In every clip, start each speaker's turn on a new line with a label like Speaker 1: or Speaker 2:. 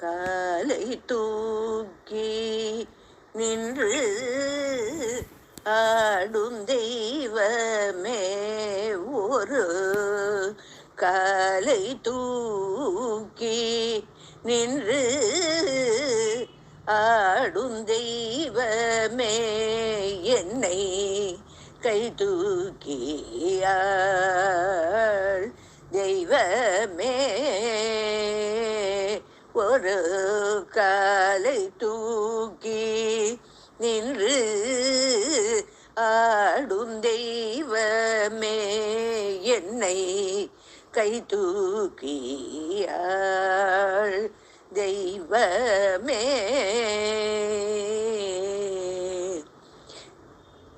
Speaker 1: காலை தூக்கி நின்று ஆடும் தெய்வமே ஒரு காலை தூக்கி நின்று ஆடும் தெய்வமே என்னை கை தூக்கியாள் தெய்வமே ஒரு காலை தூக்கி நின்று ஆடும் தெய்வமே என்னை கை தூக்கியாள் தெய்வமே.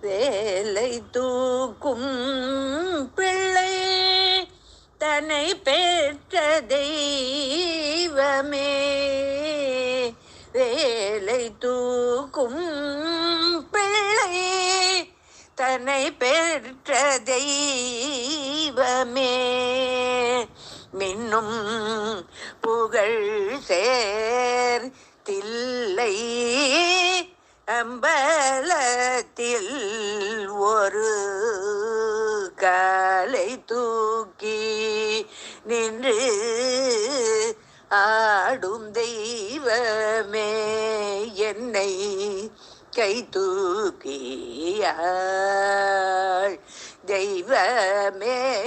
Speaker 1: வேலை தூக்கும் பிள்ளை தன்னை பெற்ற தெய்வ தெய்வமே வேலை தூக்கும் பிள்ளை தன்னை பெற்ற தெய்வமே. மின்னும் புகழ் சேர் தில்லை அம்பலத்தில் ஒரு காலை தூக்கி நின்று ஆடும் தெய்வமே என்னை கை தூக்கியாள். தெய்வமே.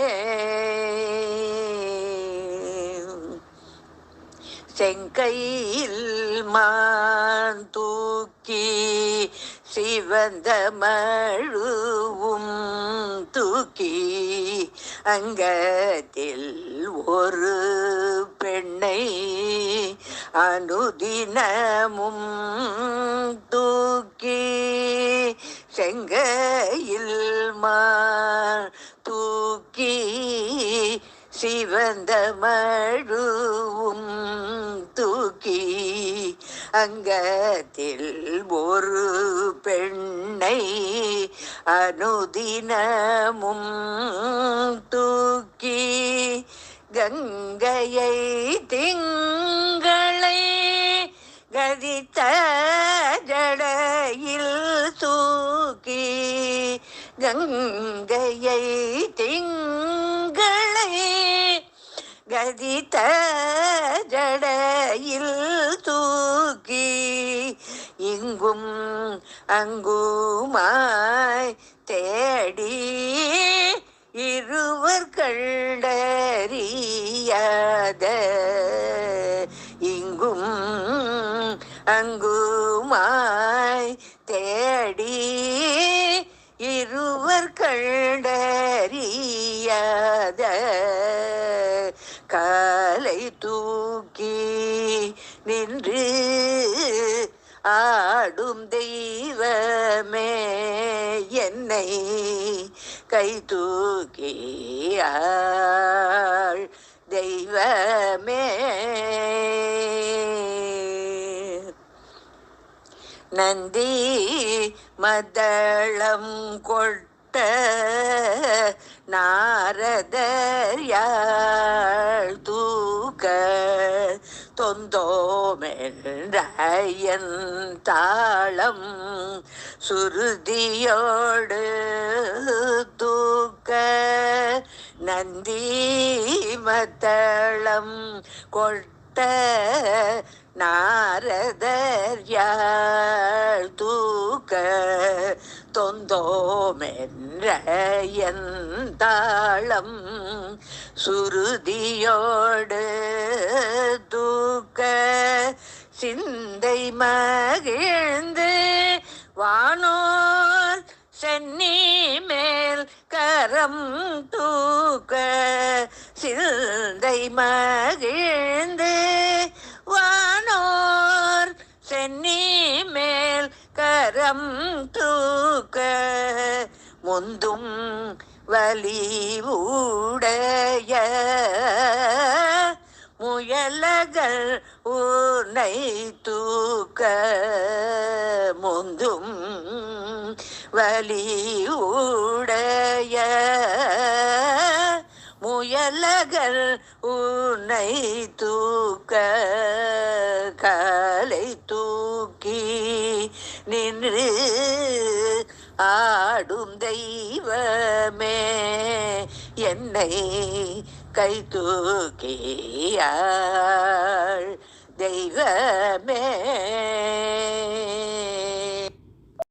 Speaker 1: செங்கையில் மான் தூக்கி சிவந்த மழுவும் தூக்கி அங்கத்தில் ஒரு பெண்ணை அனுதினமும் தூக்கி செங்கையில் மான் தூக்கி சிவந்த மழு அங்கத்தில் ஒரு பெண்ணை அனுதினமும் தூக்கி கங்கையை திங்களை கதித்த ஜடையில் தூக்கி கங்கையை திங்களை கதித்த ஜடையில் தூக்கி இங்கும் அங்குமாய் தேடி இருவர் கண்டறியாத இங்கும் அங்குமாய் தேடி இருவர் கண்டறியாத காலை தூக்கி நின்று ஆடும் தெய்வமே என்னை கை தூக்கியாள் தெய்வமே. நந்தி மதளம் கொட்ட நாரதர் யாழ் தொந்தோமென்றயன் தாளம் சுருதியோடு தூக்க நந்தி மத்தளம் கொட்ட நாரதர் யாழ் தூக்க தொந்தோமென்றாளம் சுருதியோடு தூக்க சிந்தை மகிழ்ந்து வானோர் சென்னி மேல் கரம் தூக்க சிந்தை மகிழ்ந்து வானோர் சென்னி மேல் கரம் தூக்க முந்தும் வலி உடைய உன்னை தூக்க முந்தும் வலியுடைய முயலகர் உன்னை தூக்க காலை தூக்கி நின்று ஆடும் தெய்வமே என்னை கை தூக்கியாள். தெய்வமே.